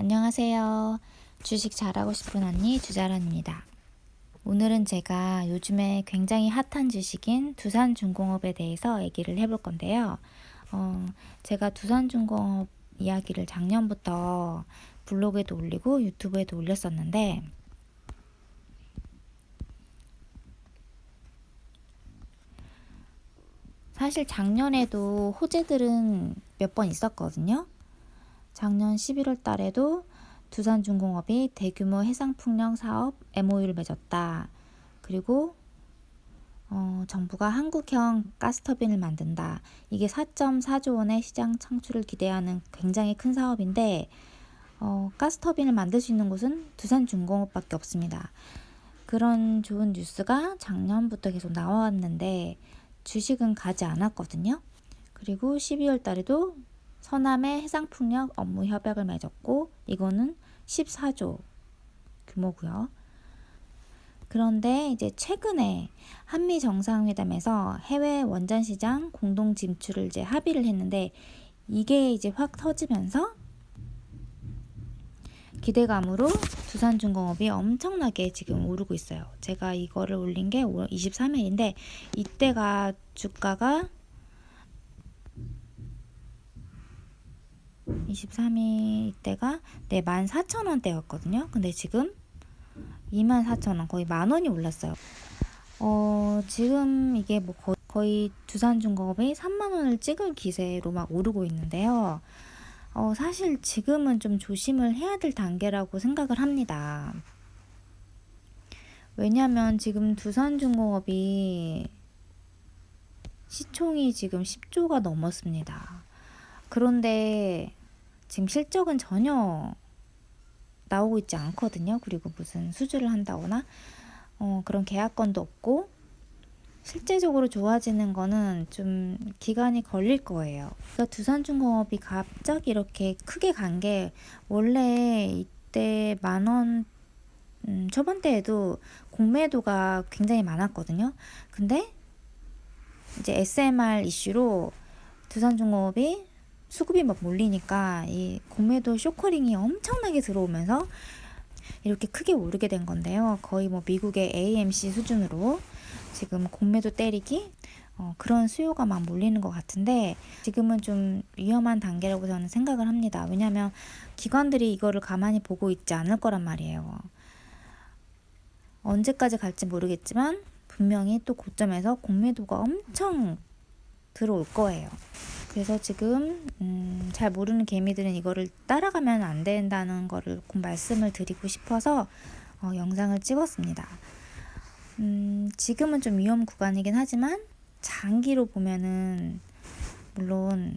안녕하세요. 주식 잘하고 싶은 언니 주자란입니다. 오늘은 제가 요즘에 굉장히 핫한 주식인 두산중공업에 대해서 얘기를 해볼 건데요. 어, 제가 두산중공업 이야기를 작년부터 블로그에도 올리고 유튜브에도 올렸었는데 사실 작년에도 호재들은 몇 번 있었거든요. 작년 11월 달에도 두산중공업이 대규모 해상풍력 사업 MOU를 맺었다. 그리고 어, 정부가 한국형 가스터빈을 만든다. 이게 4.4조 원의 시장 창출을 기대하는 굉장히 큰 사업인데 어, 가스터빈을 만들 수 있는 곳은 두산중공업밖에 없습니다. 그런 좋은 뉴스가 작년부터 계속 나왔는데 주식은 가지 않았거든요. 그리고 12월 달에도 서남의 해상풍력 업무 협약을 맺었고 이거는 14조 규모고요. 그런데 이제 최근에 한미 정상회담에서 해외 원전 시장 공동 진출을 이제 합의를 했는데 이게 이제 확 터지면서 기대감으로 두산중공업이 엄청나게 지금 오르고 있어요. 제가 이거를 올린 게 23일인데 이때가 주가가 23일 이때가 네, 14,000원대였거든요. 근데 지금 24,000원 거의 만 원이 올랐어요. 어, 지금 이게 뭐 거의, 거의 두산중공업이 3만 원을 찍을 기세로 막 오르고 있는데요. 어, 사실 지금은 좀 조심을 해야 될 단계라고 생각을 합니다. 왜냐면 지금 두산중공업이 시총이 지금 10조가 넘었습니다. 그런데 지금 실적은 전혀 나오고 있지 않거든요. 그리고 무슨 수주를 한다거나 어, 그런 계약건도 없고 실제적으로 좋아지는 거는 좀 기간이 걸릴 거예요. 그러니까 두산중공업이 갑자기 이렇게 크게 간 게 원래 이때 만원 음, 때에도 공매도가 굉장히 많았거든요. 근데 이제 SMR 이슈로 두산중공업이 수급이 막 몰리니까 이 공매도 쇼커링이 엄청나게 들어오면서 이렇게 크게 오르게 된 건데요. 거의 뭐 미국의 AMC 수준으로 지금 공매도 때리기 어, 그런 수요가 막 몰리는 것 같은데 지금은 좀 위험한 단계라고 저는 생각을 합니다. 왜냐하면 기관들이 이거를 가만히 보고 있지 않을 거란 말이에요. 언제까지 갈지 모르겠지만 분명히 또 고점에서 공매도가 엄청 들어올 거예요. 그래서 지금 음, 잘 모르는 개미들은 이거를 따라가면 안 된다는 거를 꼭 말씀을 드리고 싶어서 어, 영상을 찍었습니다. 음, 지금은 좀 위험 구간이긴 하지만 장기로 보면은 물론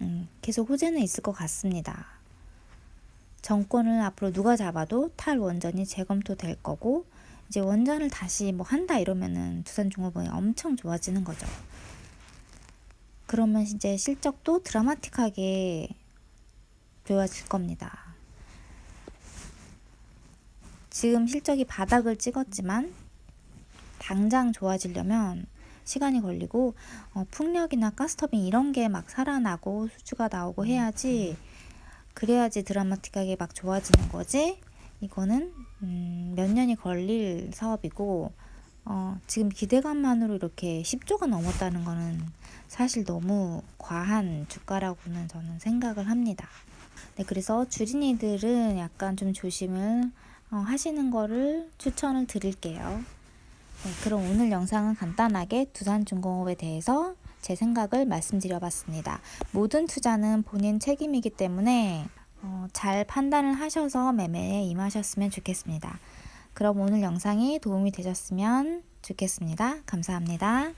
음, 계속 호재는 있을 것 같습니다. 정권을 앞으로 누가 잡아도 탈 원전이 재검토될 거고 이제 원전을 다시 뭐 한다 이러면은 두산중공업이 엄청 좋아지는 거죠. 그러면 이제 실적도 드라마틱하게 좋아질 겁니다. 지금 실적이 바닥을 찍었지만 당장 좋아지려면 시간이 걸리고 어, 풍력이나 가스터빈 이런 게 막 살아나고 수주가 나오고 해야지 그래야지 드라마틱하게 막 좋아지는 거지 이거는 음, 몇 년이 걸릴 사업이고 어, 지금 기대감만으로 이렇게 10조가 넘었다는 거는 사실 너무 과한 주가라고는 저는 생각을 합니다. 네, 그래서 주린이들은 약간 좀 조심을 어, 하시는 거를 추천을 드릴게요. 네, 그럼 오늘 영상은 간단하게 두산중공업에 대해서 제 생각을 말씀드려 봤습니다. 모든 투자는 본인 책임이기 때문에 어, 잘 판단을 하셔서 매매에 임하셨으면 좋겠습니다. 그럼 오늘 영상이 도움이 되셨으면 좋겠습니다. 감사합니다.